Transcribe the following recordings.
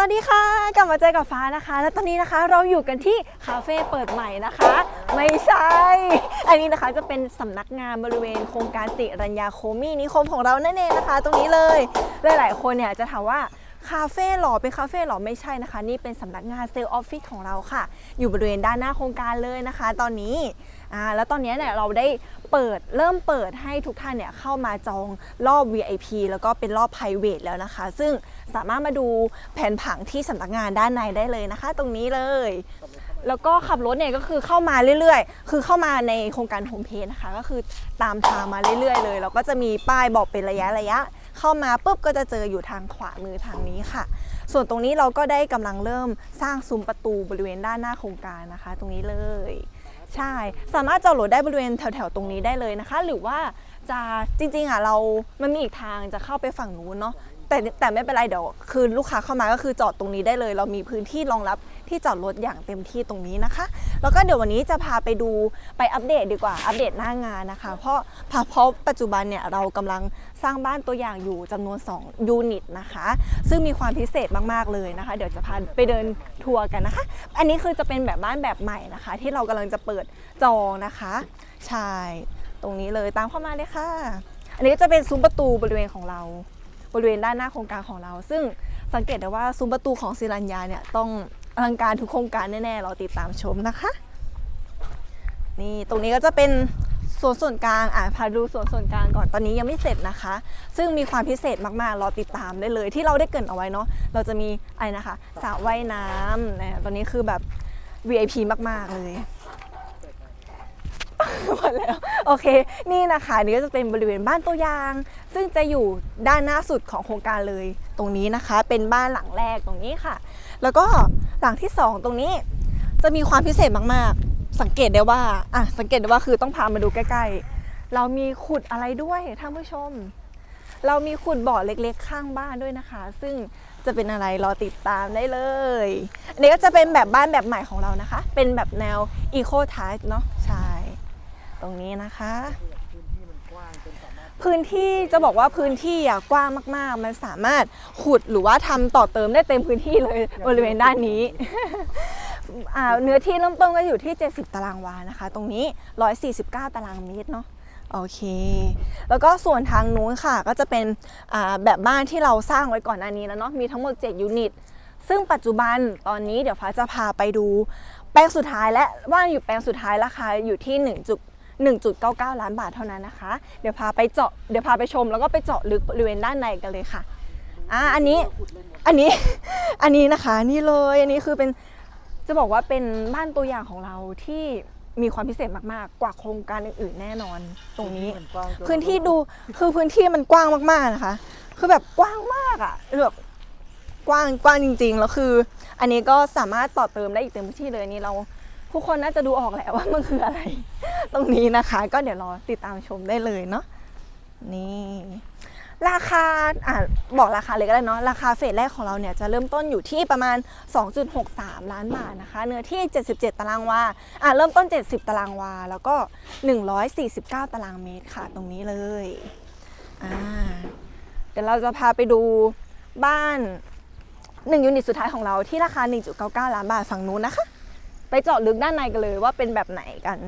วัสดีค่ะ กลับมาเจอกับฟ้านะคะ และตอนนี้นะคะเราอยู่กันที่คาเฟ่เปิดใหม่นะคะ ไม่ใช่ อันนี้นะคะจะเป็นสำนักงานบริเวณโครงการสิรัญญาโคมีนิคมของเรานั่นเองนะคะ ตรงนี้เลย หลายๆคนเนี่ยจะถามว่า คาเฟ่หรอเป็นคาเฟ่หรอไม่ใช่นะคะ นี่เป็นสำนักงานเซลล์ออฟฟิศของเราค่ะ อยู่บริเวณด้านหน้าโครงการเลยนะคะ ตอนนี้อ่าแล้วตอนนี้เนี่ยเราได้เปิดเริ่มเปิดให้ทุกท่านเนี่ยเข้ามาจองรอบ VIP แล้วก็เป็นรอบ private แล้วนะคะ ซึ่งสามารถมาดูแผนผังที่สำนักงานด้านในได้เลยนะคะ ตรงนี้เลยแล้วก็ขับรถเนี่ยก็คือเข้ามาเรื่อยๆ คือเข้ามาในโครงการโฮมเพจนะคะ ก็คือตามทางมาเรื่อยๆ เลยแล้วก็จะมีป้ายบอกเป็นระยะระยะ เข้ามาปุ๊บก็จะเจออยู่ทางขวามือทางนี้ค่ะ ส่วนตรงนี้เราก็ได้กำลังเริ่มสร้างซุ้มประตูบริเวณด้านหน้าโครงการนะคะ ตรงนี้เลย ใช่ สามารถจอดรถได้บริเวณแถวๆตรงนี้ได้เลยนะคะ หรือว่าจะจริงๆอะเรา มันมีอีกทางจะเข้าไปฝั่งนู้นเนาะ แต่แต่ไม่เป็นไรเดี๋ยวคือลูกค้าเข้ามาก็คือจอดตรงนี้ได้เลย เรามีพื้นที่รองรับที่จอดรถอย่างเต็มที่ตรงนี้นะคะ แล้วก็เดี๋ยววันนี้จะพาไปดูไปอัปเดตดีกว่าอัปเดตหน้างานนะคะ เพราะเพราะปัจจุบันเนี่ยเรากำลังสร้างบ้านตัวอย่างอยู่จำนวน 2 ยูนิตนะคะ ซึ่งมีความพิเศษมากๆเลยนะคะ เดี๋ยวจะพาไปเดินทัวร์กันนะคะ อันนี้คือจะเป็นแบบบ้านแบบใหม่นะคะ ที่เรากำลังจะเปิดจองนะคะใช่ตรงนี้เลยตามเข้ามาเลยค่ะ อันนี้ก็จะเป็นซุ้มประตูบริเวณของเรา บริเวณด้านหน้าโครงการของเรา ซึ่งสังเกตได้ว่าซุ้มประตูของศิรัญญาเนี่ยต้องอลังการทุกโครงการแน่ๆเราติดตามชมนะคะนี่ตรงนี้ก็จะเป็นส่วนส่วนกลางอะพาดูส่วนส่วนกลางก่อนตอนนี้ยังไม่เสร็จนะคะ ซึ่งมีความพิเศษมากๆรอติดตามได้เลย ที่เราได้เกินเอาไว้เนาะเราจะมีอะไรนะคะสระว่ายน้ำนะตอนนี้คือแบบ VIP มากๆเลย หมดแล้วโอเค นี่นะคะนี่ก็จะเป็นบริเวณบ้านตัวอย่าง ซึ่งจะอยู่ด้านหน้าสุดของโครงการเลย ตรงนี้นะคะ เป็นบ้านหลังแรกตรงนี้ค่ะ แล้วก็หลังที่สองตรงนี้จะมีความพิเศษมากๆ สังเกตได้ว่าอะสังเกตได้ว่าคือต้องพามาดูใกล้ ๆ เรามีขุดอะไรด้วยท่านผู้ชม เรามีขุดบ่อเล็กๆ ข้างบ้านด้วยนะคะ ซึ่งจะเป็นอะไรรอติดตามได้เลยอันนี้ก็จะเป็นแบบบ้านแบบใหม่ของเรานะคะ เป็นแบบแนว Eco Type เนาะใช่ ตรงนี้นะคะ พื้นที่จะบอกว่าพื้นที่อะกว้างมาก ๆ มันสามารถขุดหรือว่าทำต่อเติมได้เต็มพื้นที่เลยบริเวณด้านนี้อ่าเนื้อที่เริ่มต้นก็อยู่ที่ 70 ตารางวานะคะ ตรงนี้ 149 ตารางเมตรเนาะโอเค แล้วก็ส่วนทางนู้นค่ะ ก็จะเป็นอ่าแบบบ้านที่เราสร้างไว้ก่อนหน้านี้แล้วเนาะมีทั้งหมด 7 ยูนิต ซึ่งปัจจุบันตอนนี้เดี๋ยวฟ้าจะพาไปดู แปลงสุดท้ายและว่านอยู่แปลงสุดท้ายราคาอยู่ที่1จุด 1.99 ล้านบาทเท่านั้นนะคะ เดี๋ยวพาไปเจาะเดี๋ยวพาไปชมแล้วก็ไปเจาะลึกบริเวณด้านในกันเลยค่ะอ่าอันนี้อันนี้อันนี้นะคะนี่เลยอันนี้คือเป็นจะบอกว่าเป็นบ้านตัวอย่างของเราที่มีความพิเศษมากๆ กว่าโครงการอื่นๆแน่นอนตรงนี้ พื้นที่ดูคือพื้นที่มันกว้างมากๆนะคะ คือแบบกว้างมากอะ่ะแบบกว้างกว้างจริงๆแล้วคือ อันนี้ก็สามารถต่อเติมได้อีกเต็มที่เลยอันนี่เรา ผู้คนน่าจะดูออกแหละว่ามันคืออะไร ตรงนี้นะคะ ก็เดี๋ยวรอติดตามชมได้เลยเนาะนี่ราคาอะบอกราคาเลยก็ได้เนาะราคาเฟสแรกของเราเนี่ยจะเริ่มต้นอยู่ที่ประมาณ 2.63 ล้านบาทนะคะ เนื้อที่ 77 ตารางวาอะเริ่มต้น 70 ตารางวา แล้วก็ 149 ตารางเมตรค่ะตรงนี้เลยอ่าเดี๋ยวเราจะพาไปดูบ้าน 1 ยูนิตสุดท้ายของเราที่ราคา 1.99 ล้านบาทฝั่งนู้นนะคะ ไปเจาะลึกด้านในกันเลยว่าเป็นแบบไหนกัน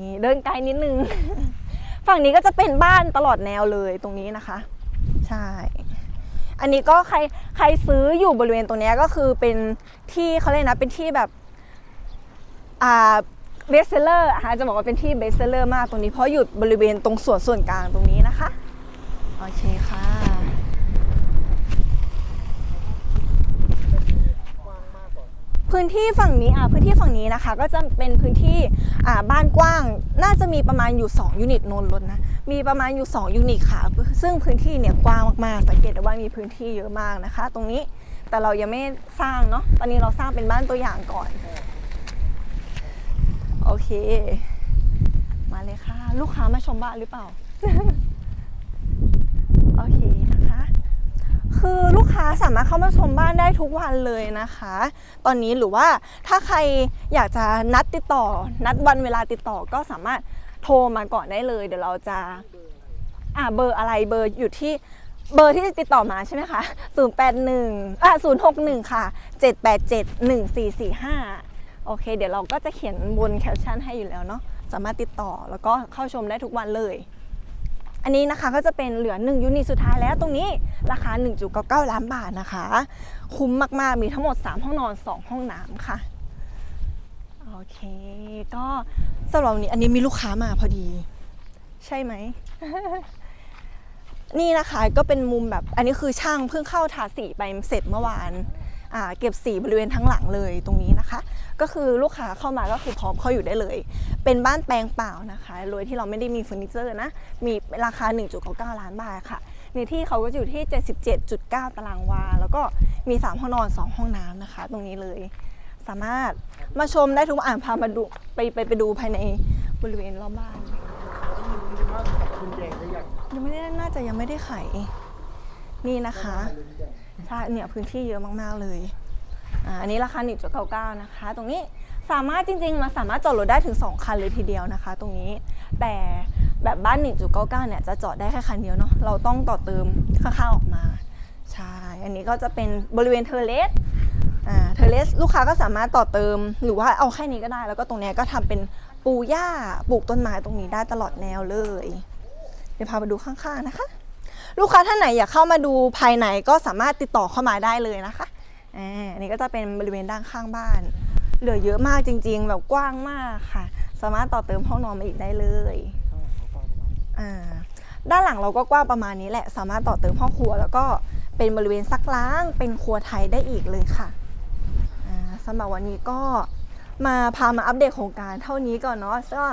นี่เดินไกลนิดนึง ฝั่งนี้ก็จะเป็นบ้านตลอดแนวเลยตรงนี้นะคะ ใช่ อันนี้ก็ใครใครซื้ออยู่บริเวณตรงนี้ก็คือเป็นที่เขาเรียกนะเป็นที่แบบอ่าเบสเซลเลอร์อาจะบอกว่าเป็นที่เบสเซลเลอร์มากตรงนี้เพราะอยู่บริเวณตรงส่วนส่วนกลางตรงนี้นะคะ โอเคค่ะ พื้นที่ฝั่งนี้อะพื้นที่ฝั่งนี้นะคะ ก็จะเป็นพื้นที่อ่าบ้านกว้าง น่าจะมีประมาณอยู่ 2 ยูนิตโนนรถนะ มีประมาณอยู่ 2 ยูนิตค่ะ ซึ่งพื้นที่เนี่ยกว้างมากๆ สังเกตได้ว่ามีพื้นที่เยอะมากนะคะ ตรงนี้แต่เรายังไม่สร้างเนาะ ตอนนี้เราสร้างเป็นบ้านตัวอย่างก่อน โอเค มาเลยค่ะ ลูกค้ามาชมบ้านหรือเปล่า โอเค คือลูกค้าสามารถเข้ามาชมบ้านได้ทุกวันเลยนะคะ ตอนนี้หรือว่าถ้าใครอยากจะนัดติดต่อ นัดวันเวลาติดต่อก็สามารถโทรมาก่อนได้เลย เดี๋ยวเราจะอ่าเบอร์อะไรเบอร์อยู่ที่เบอร์ที่ติดต่อมาใช่ไหมคะ 081อะ061 ค่ะ 787 1445 โอเค เดี๋ยวเราก็จะเขียนบนแคปชั่นให้อยู่แล้วเนาะ สามารถติดต่อแล้วก็เข้าชมได้ทุกวันเลย อันนี้นะคะก็จะเป็นเหลือ 1 ยูนิตสุดท้ายแล้วตรงนี้ราคา 1.99 ล้านบาทนะคะ คุ้มมากๆ มีทั้งหมด 3 ห้องนอน 2 ห้องน้ำค่ะ โอเค ก็สำหรับวันนี้อันนี้มีลูกค้ามาพอดี ใช่ไหม นี่นะคะก็เป็นมุมแบบอันนี้คือช่างเพิ่งเข้าทาสีไปเสร็จเมื่อวาน เก็บสีบริเวณทั้งหลังเลยตรงนี้นะคะ ก็คือลูกค้าเข้ามาก็คือพร้อมเข้าอยู่ได้เลย เป็นบ้านแปลงเปล่านะคะโดยที่เราไม่ได้มีเฟอร์นิเจอร์นะ มีราคา 1.99 ล้านบาทค่ะในที่เขาก็อยู่ที่ 77.9 ตารางวา แล้วก็มี 3 ห้องนอน 2 ห้องน้ำนะคะ ตรงนี้เลย สามารถมาชมได้ทุกอ่านพามาดูไปไปไปดูภายในบริเวณรอบบ้านยังไม่ได้น่าจะยังไม่ได้ไขนี่นะคะ ใช่เนี่ยพื้นที่เยอะมากๆเลยอันนี้ราคา 1.99 นะคะ ตรงนี้สามารถจริงๆมาสามารถจอดรถได้ถึง 2 คันเลยทีเดียวนะคะ ตรงนี้แต่แบบบ้าน 1.99 เนี่ยจะจอดได้แค่คันเดียวเนาะเราต้องต่อเติมข้างๆออกมาใช่อันนี้ก็จะเป็นบริเวณเทเลสอ่าเทเลสลูกค้าก็สามารถต่อเติม หรือว่าเอาแค่นี้ก็ได้ แล้วก็ตรงนี้ก็ทำเป็นปูหญ้าปลูกต้นไม้ตรงนี้ได้ตลอดแนวเลยเดี๋ยวพาไปดูข้างๆนะคะ ลูกค้าท่านไหนอยากเข้ามาดูภายในก็สามารถติดต่อเข้ามาได้เลยนะคะอันนี้ก็จะเป็นบริเวณด้านข้างบ้าน เหลือเยอะมากจริง ๆ แบบกว้างมากค่ะ สามารถต่อเติมห้องนอนมาอีกได้เลยด้านหลังเราก็กว้างประมาณนี้แหละ สามารถต่อเติมห้องครัว แล้วก็เป็นบริเวณซักล้าง เป็นครัวไทยได้อีกเลยค่ะสำหรับวันนี้ก็มาพามาอัปเดตโครงการเท่านี้ก่อนเนาะก็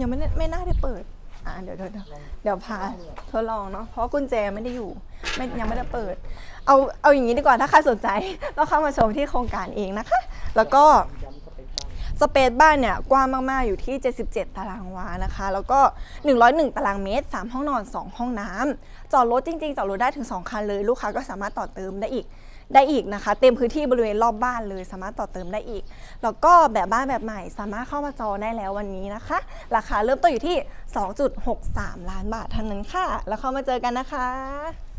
ยังไม่ไม่น่าได้เปิด อ่าเดี๋ยวเดี๋ยวเดี๋ยวพาทดลองเนาะเพราะกุญแจไม่ได้อยู่ไม่ยังไม่ได้เปิด เอาเอาอย่างนี้ดีกว่าถ้าใครสนใจต้องเข้ามาชมที่โครงการเองนะคะ แล้วก็สเปซบ้านเนี่ยกว้างมากๆอยู่ที่ 77 ตารางวานะคะ แล้วก็ 101 ตารางเมตร 3 ห้องนอน 2 ห้องน้ำจอดรถจริงๆ จอดรถได้ถึง 2 คันเลย ลูกค้าก็สามารถต่อเติมได้อีก ได้อีกนะคะ เต็มพื้นที่บริเวณรอบบ้านเลย สามารถต่อเติมได้อีก แล้วก็แบบบ้านแบบใหม่ สามารถเข้ามาจองได้แล้ววันนี้นะคะ ราคาเริ่มต้นอยู่ที่ 2.63 ล้านบาทเท่านั้นค่ะ แล้วเข้ามาเจอกันนะคะ